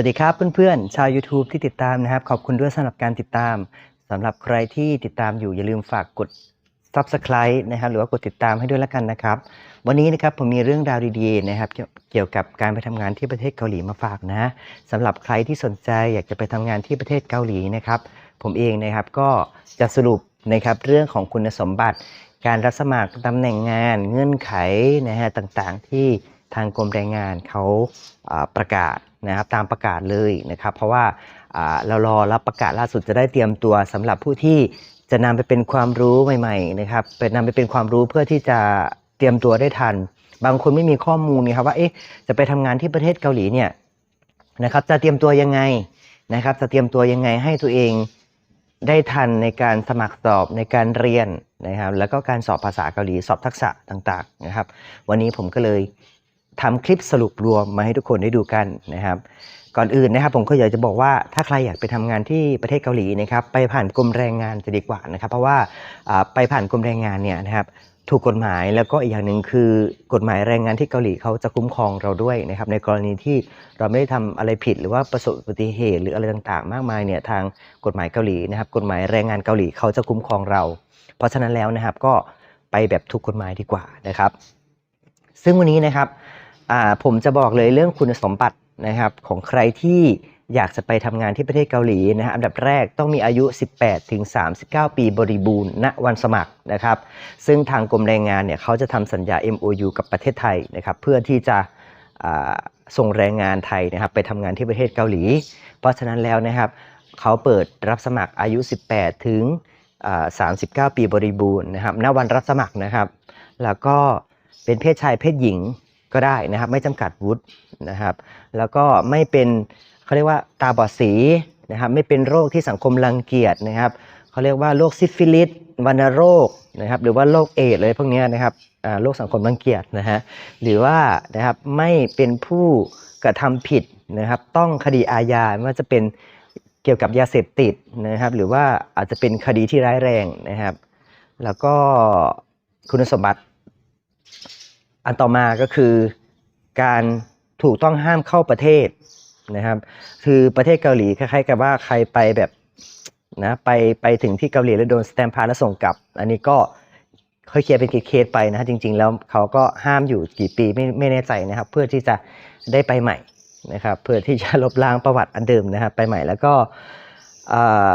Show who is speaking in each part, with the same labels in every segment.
Speaker 1: วัสดีครับเพื่อนๆ ชาว YouTube ที่ติดตามนะครับ ขอบคุณด้วยสำหรับการติดตามสำหรับใครที่ติดตามอยู่อย่าลืมฝากกด Subscribe นะครับหรือว่ากดติดตามให้ด้วยละกันนะครับ วันนี้นะครับผมมีเรื่องราวดีๆนะครับ เกี่ยวกับการไปทำงานที่ประเทศเกาหลีมาฝากนะสำหรับใครที่สนใจอยากจะไปทำงานที่ประเทศเกาหลีนะครับ ผมเองนะครับก็จะสรุปนะครับเรื่องของคุณสมบัติ การรับสมัครตำแหน่งงานเงื่อนไขนะฮะต่างๆ ที่ทางกรมแรงงานเขาประกาศ นะครับตามประกาศเลยนะครับ เพราะว่าเรารอรับประกาศล่าสุดจะได้เตรียมตัวสำหรับผู้ที่จะนำไปเป็นความรู้ใหม่ๆนะครับเป็นนำไปเป็นความรู้เพื่อที่จะเตรียมตัวได้ทัน บางคนไม่มีข้อมูลนะครับว่าเอ๊ะจะไปทำงานที่ประเทศเกาหลีเนี่ยนะครับจะเตรียมตัวยังไงนะครับ จะเตรียมตัวยังไงให้ตัวเองได้ทันในการสมัครสอบในการเรียนนะครับ แล้วก็การสอบภาษาเกาหลีสอบทักษะต่างๆนะครับ วันนี้ผมก็เลย ทำคลิปสรุปรวมมาให้ทุกคนได้ดูกันนะครับ ก่อนอื่นนะครับผมก็อยากจะบอกว่าถ้าใครอยากไปทำงานที่ประเทศเกาหลีนะครับไปผ่านกรมแรงงานจะดีกว่านะครับ เพราะว่าไปผ่านกรมแรงงานเนี่ยนะครับถูกกฎหมายแล้วก็อีกอย่างหนึ่งคือกฎหมายแรงงานที่เกาหลีเขาจะคุ้มครองเราด้วยนะครับในกรณีที่เราไม่ได้ทำอะไรผิดหรือว่าประสบอุบัติเหตุหรืออะไรต่างๆ มากมายเนี่ยทางกฎหมายเกาหลีนะครับกฎหมายแรงงานเกาหลีเขาจะคุ้มครองเรา เพราะฉะนั้นแล้วนะครับก็ไปแบบถูกกฎหมายดีกว่านะครับ ซึ่งวันนี้นะครับ ผมจะบอกเลยเรื่องคุณสมบัตินะครับของใครที่อยากจะไปทำงานที่ประเทศเกาหลีนะฮะอันดับแรกต้องมีอายุ 18 ถึง 39 ปีบริบูรณ์ณวันสมัครนะครับ ซึ่งทางกรมแรงงานเนี่ยเขาจะทำสัญญา MOU กับประเทศไทยนะครับ เพื่อที่จะส่งแรงงานไทยนะครับไปทำงานที่ประเทศเกาหลี เพราะฉะนั้นแล้วนะครับเขาเปิดรับสมัครอายุ 18 ถึง 39 ปีบริบูรณ์นะครับณวันรับสมัครนะครับ แล้วก็เป็นเพศชายเพศหญิง ก็ได้นะครับไม่จำกัดวุฒินะครับ แล้วก็ไม่เป็นเขาเรียกว่าตาบอดสีนะครับไม่เป็นโรคที่สังคมรังเกียจนะครับเขาเรียกว่าโรคซิฟิลิสวัณโรคนะครับหรือว่าโรคเอดเลยพวกนี้นะครับโรคสังคมรังเกียจนะฮะหรือว่านะครับไม่เป็นผู้กระทำผิดนะครับต้องคดีอาญาไม่ว่าจะเป็นเกี่ยวกับยาเสพติดนะครับ หรือว่าอาจจะเป็นคดีที่ร้ายแรงนะครับ แล้วก็คุณสมบัติ อันต่อมาก็คือการถูกต้องห้ามเข้าประเทศนะครับ คือประเทศเกาหลีคล้ายๆกับว่าใครไปแบบนะไปไปถึงที่เกาหลีแล้วโดนสแตมป์พาแล้วส่งกลับ อันนี้ก็ค่อยเคลียร์เป็นเคสไปนะฮะจริง ๆ แล้วเขาก็ห้ามอยู่กี่ปีไม่ไม่แน่ใจนะครับ เพื่อที่จะได้ไปใหม่นะครับ เพื่อที่จะลบล้างประวัติอันเดิมนะครับไปใหม่แล้วก็อ่อ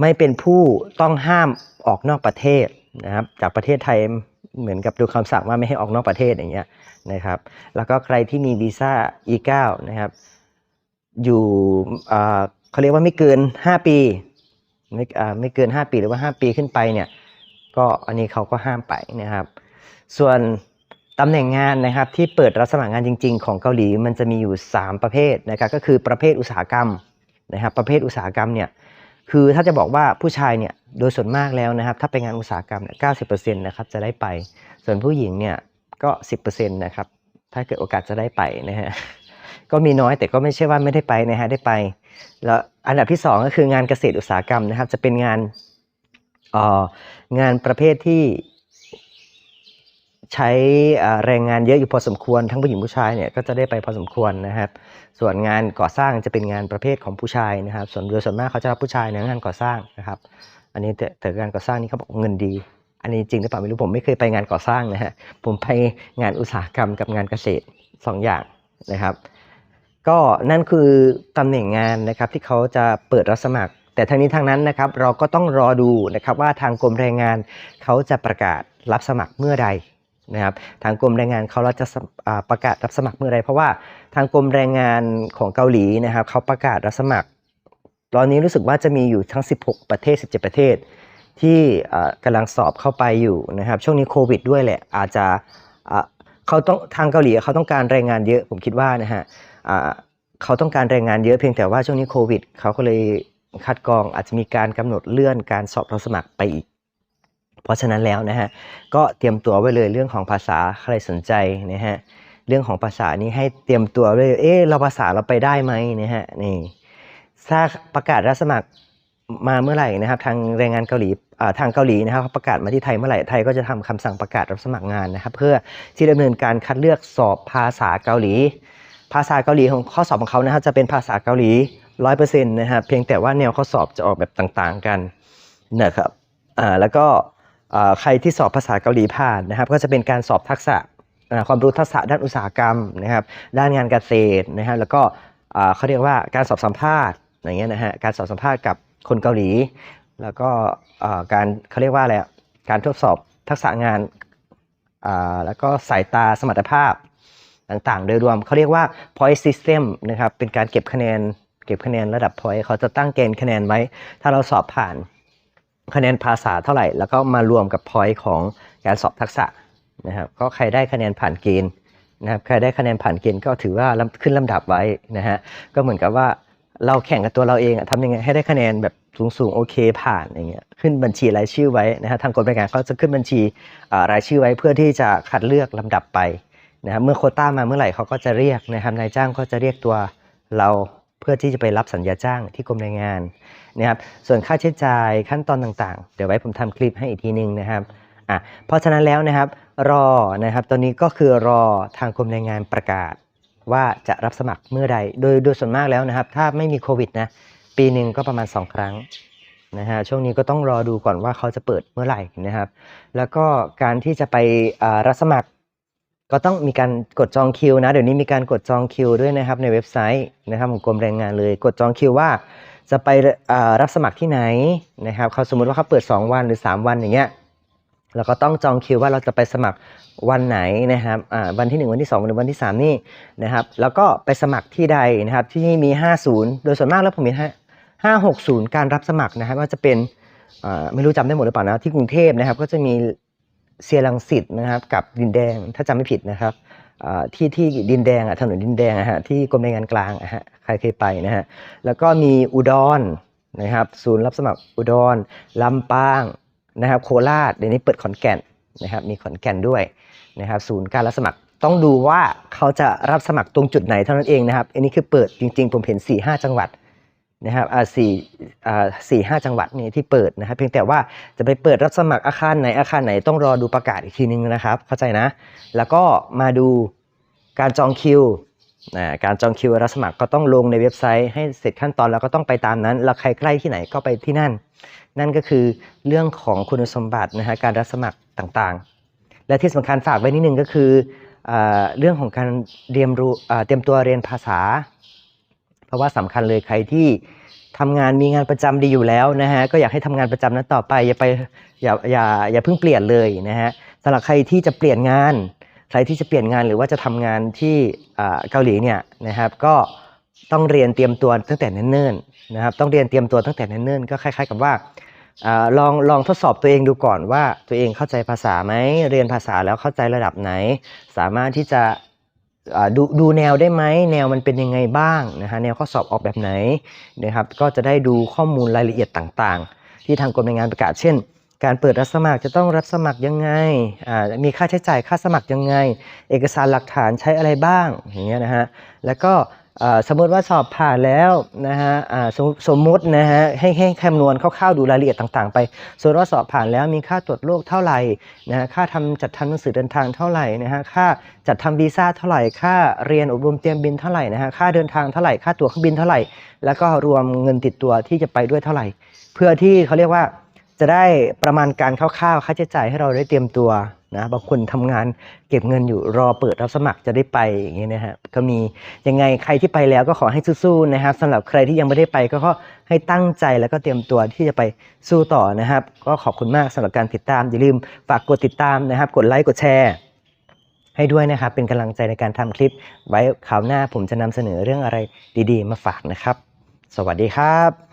Speaker 1: ไม่เป็นผู้ต้องห้ามออกนอกประเทศนะครับ จากประเทศไทย เหมือนกับดูคำสั่งว่าไม่ให้ออกนอกประเทศอย่างเงี้ยนะครับ แล้วก็ใครที่มีวีซ่า E9 นะครับ อยู่เขาเรียกว่าไม่เกิน 5 ปีไม่ไม่เกิน 5 ปีหรือว่า 5 ปีขึ้นไปเนี่ยก็อันนี้เขาก็ห้ามไปนะครับ ส่วนตำแหน่งงานนะครับที่เปิดรับสมัครงานจริง ๆ ของเกาหลีมันจะมีอยู่ 3 ประเภทนะครับก็คือประเภทอุตสาหกรรมนะครับประเภทอุตสาหกรรมเนี่ยคือถ้าจะบอกว่าผู้ชายเนี่ย โดยส่วนมากแล้วนะครับ ถ้าไปงานอุตสาหกรรมเนี่ยเก้าสิบเปอร์เซ็นต์นะครับจะได้ไป ส่วนผู้หญิงเนี่ยก็สิบเปอร์เซ็นต์นะครับ ถ้าเกิดโอกาสจะได้ไปนะฮะก็มีน้อยแต่ก็ไม่ใช่ว่าไม่ได้ไปนะฮะได้ไป แล้วอันดับที่สองก็คืองานเกษตรอุตสาหกรรมนะครับ จะเป็นงานอ่องานประเภทที่ใช้แรงงานเยอะอยู่พอสมควร ทั้งผู้หญิงผู้ชายเนี่ยก็จะได้ไปพอสมควรนะครับ ส่วนงานก่อสร้างจะเป็นงานประเภทของผู้ชายนะครับ ส่วนโดยส่วนมากเขาจะรับผู้ชายในงานก่อสร้างนะครับ อันนี้แต่แต่งานก่อสร้างนี่เขาบอกเงินดี อันนี้จริงหรือเปล่าไม่รู้ผมไม่เคยไปงานก่อสร้างนะฮะผมไปงานอุตสาหกรรมกับงานเกษตรสองอย่างนะครับ ก็นั่นคือตำแหน่งงานนะครับที่เขาจะเปิดรับสมัคร แต่ทั้งนี้ทั้งนั้นนะครับเราก็ต้องรอดูนะครับว่าทางกรมแรงงานเขาจะประกาศรับสมัครเมื่อใดนะครับทางกรมแรงงานเขาจะประกาศรับสมัครเมื่อใดเพราะว่าทางกรมแรงงานของเกาหลีนะครับเขาประกาศรับสมัคร ตอนนี้รู้สึกว่าจะมีอยู่ทั้ง 16 ประเทศ 17 ประเทศ ที่อ่ากำลังสอบเข้าไปอยู่นะครับ ช่วงนี้โควิดด้วยแหละ อาจจะเขาต้องทางเกาหลีเขาต้องการแรงงานเยอะผมคิดว่านะฮะเขาต้องการแรงงานเยอะเพียงแต่ว่าช่วงนี้โควิดเขาก็เลยคัดกรองอาจจะมีการกำหนดเลื่อนการสอบรับสมัครไปอีก เพราะฉะนั้นแล้วนะฮะก็เตรียมตัวไว้เลยเรื่องของภาษาใครสนใจนะฮะเรื่องของภาษานี้ให้เตรียมตัวเลยเอ๊ะเราภาษาเราไปได้ไหมนะฮะนี่ ถ้าประกาศรับสมัครมาเมื่อไหร่นะครับ ทางแรงงานเกาหลีทางเกาหลีนะครับ ประกาศมาที่ไทยเมื่อไหร่ไทยก็จะทำคำสั่งประกาศรับสมัครงานนะครับ เพื่อที่ดำเนินการคัดเลือกสอบภาษาเกาหลี ภาษาเกาหลีของข้อสอบของเขานะครับจะเป็นภาษาเกาหลีร้อยเปอร์เซ็นต์นะครับเพียงแต่ว่าแนวข้อสอบจะออกแบบต่างๆกันนะครับอ่าแล้วก็ใครที่สอบภาษาเกาหลีผ่านนะครับ ก็จะเป็นการสอบทักษะความรู้ทักษะด้านอุตสาหกรรมนะครับ ด้านงานเกษตรนะครับ แล้วก็เขาเรียกว่าการสอบสัมภาษณ์ อย่างเงี้ยนะฮะการสอบสัมภาษณ์กับคนเกาหลี แล้วก็การเขาเรียกว่าอะไรการทดสอบทักษะงานแล้วก็สายตาสมรรถภาพต่างๆ โดยรวมเขาเรียกว่า point system นะครับเป็นการเก็บคะแนนเก็บคะแนนระดับ point เขาจะตั้งเกณฑ์คะแนนไว้ ถ้าเราสอบผ่านคะแนนภาษาเท่าไหร่ แล้วก็มารวมกับ point ของการสอบทักษะนะครับก็ใครได้คะแนนผ่านเกณฑ์นะครับใครได้คะแนนผ่านเกณฑ์ก็ถือว่าขึ้นลำดับไว้นะฮะก็เหมือนกับว่า เราแข่งกับตัวเราเองอะทำยังไงให้ได้คะแนนแบบสูงๆโอเคผ่านอย่างเงี้ยขึ้นบัญชีรายชื่อไว้นะฮะทางกรมบริการเขาจะขึ้นบัญชีรายชื่อไว้เพื่อที่จะคัดเลือกลำดับไปนะครับเมื่อโคต้ามาเมื่อไหร่เขาก็จะเรียกนะครับนายจ้างก็จะเรียกตัวเราเพื่อที่จะไปรับสัญญาจ้างที่กรมแรงงานนะครับส่วนค่าใช้จ่ายขั้นตอนต่างๆ เดี๋ยวไว้ผมทำคลิปให้อีกทีหนึ่งนะครับอะเพราะฉะนั้นแล้วนะครับรอนะครับตอนนี้ก็คือรอทางกรมแรงงานประกาศ ว่าจะรับสมัครเมื่อใด โดยโดยส่วนมากแล้วนะครับ ถ้าไม่มีโควิดนะ ปีหนึ่งก็ประมาณ 2 ครั้งนะฮะ ช่วงนี้ก็ต้องรอดูก่อนว่าเขาจะเปิดเมื่อไหร่นะครับ แล้วก็การที่จะไปรับสมัคร ก็ต้องมีการกดจองคิวนะ เดี๋ยวนี้มีการกดจองคิวด้วยนะครับในเว็บไซต์นะครับของกรมแรงงานเลย กดจองคิวว่าจะไปรับสมัครที่ไหนนะครับเขาสมมุติว่าเขาเปิด 2 วันหรือ 3 วันอย่างเงี้ย เราก็ต้องจองคิวว่าเราจะไปสมัครวันไหนนะครับวันที่ 1 วันที่ 2 หรือวันที่ 3 นี่นะครับ แล้วก็ไปสมัครที่ใดนะครับ ที่นี่มี 50 โดยส่วนมากแล้วผมมี560 การรับสมัครนะครับว่าจะเป็นไม่รู้จำได้หมดหรือเปล่านะที่กรุงเทพนะครับ ก็จะมีเซียรังสิตนะครับ กับดินแดงถ้าจำไม่ผิดนะครับที่ที่ดินแดงอะถนนดินแดงอะฮะที่กรมแรงงานกลางอะฮะใครเคยไปนะฮะแล้วก็มีอุดรนะครับ ศูนย์รับสมัครอุดรลำปาง นะครับโคราชเดี๋ยวนี้เปิดขอนแก่นนะครับมีขอนแก่นด้วยนะครับศูนย์การรับสมัครต้องดูว่าเขาจะรับสมัครตรงจุดไหนเท่านั้นเองนะครับ อันนี้คือเปิดจริงๆ ผมเห็น4ี่ห้าจังหวัดนะครับอ่าสี่อ่าสี่ห้าจังหวัดนี่ที่เปิดนะครับ เพียงแต่ว่าจะไปเปิดรับสมัครอาคารไหนอาคารไหนต้องรอดูประกาศอีกทีนึงนะครับ เข้าใจนะ แล้วก็มาดูการจองคิวนะการจองคิวรับสมัครก็ต้องลงในเว็บไซต์ให้เสร็จขั้นตอนแล้วก็ต้องไปตามนั้น แล้วใครใกล้ที่ไหนก็ไปที่นั่น นั่นก็คือเรื่องของคุณสมบัตินะฮะการรับสมัครต่างๆ และที่สำคัญฝากไว้นิดนึงก็คืออเรื่องของการเรียนรู้เตรียมตัวเรียนภาษา เพราะว่าสำคัญเลยใครที่ทำงานมีงานประจำดีอยู่แล้วนะฮะก็อยากให้ทำงานประจำนั้นต่อไปอย่าไปอย่าอย่าอย่าเพิ่งเปลี่ยนเลยนะฮะสำหรับใครที่จะเปลี่ยนงาน ใครที่จะเปลี่ยนงานหรือว่าจะทำงานที่เกาหลีเนี่ยนะครับก็ ต้องเรียนเตรียมตัวตั้งแต่เนิ่นๆนะครับ ต้องเรียนเตรียมตัวตั้งแต่เนิ่นๆก็คล้าย ๆ กับว่าอลองลองทดสอบตัวเองดูก่อนว่าตัวเองเข้าใจภาษาไหมเรียนภาษาแล้วเข้าใจระดับไหน สามารถที่จะดูดูแนวได้ไหมแนวมันเป็นยังไงบ้างนะฮะแนวข้อสอบออกแบบไหนนะครับก็จะได้ดูข้อมูลรายละเอียดต่างๆ ที่ทางกรมแรงงานประกาศเช่น การเปิดรับสมัครจะต้องรับสมัครยังไงมีค่าใช้จ่ายค่าสมัครยังไง เอกสารหลักฐานใช้อะไรบ้างอย่างเงี้ยนะฮะแล้วก็ สมมติว่าสอบผ่านแล้วนะฮะสมสมมตินะฮะให้ให้คำนวณคร่าวๆดูรายละเอียดต่างๆ ไปส่วนว่าสอบผ่านแล้วมีค่าตรวจโรคเท่าไหร่นะฮะค่าทำจัดทำหนังสือเดินทางเท่าไหร่นะฮะค่าจัดทำวีซ่าเท่าไหร่ ค่าเรียนอบรมเตรียมบินเท่าไหร่นะฮะค่าเดินทางเท่าไหร่ค่าตั๋วเครื่องบินเท่าไหร่ แล้วก็รวมเงินติดตัวที่จะไปด้วยเท่าไหร่ เพื่อที่เขาเรียกว่าจะได้ประมาณการคร่าวๆ ค่าใช้จ่ายให้เราได้เตรียมตัว นะบางคนทำงานเก็บเงินอยู่รอเปิดรับสมัครจะได้ไปอย่างเงี้ยนะฮะก็มียังไงใครที่ไปแล้วก็ขอให้สู้ๆนะครับสำหรับใครที่ยังไม่ได้ไปก็ขอให้ตั้งใจแล้วก็เตรียมตัวที่จะไปสู้ต่อนะครับ ก็ขอบคุณมากสำหรับการติดตามอย่าลืมฝากกดติดตามนะครับ กดไลค์กดแชร์ให้ด้วยนะครับ เป็นกำลังใจในการทำคลิป ไว้คราวหน้าผมจะนำเสนอเรื่องอะไรดี ๆ มาฝากนะครับ สวัสดีครับ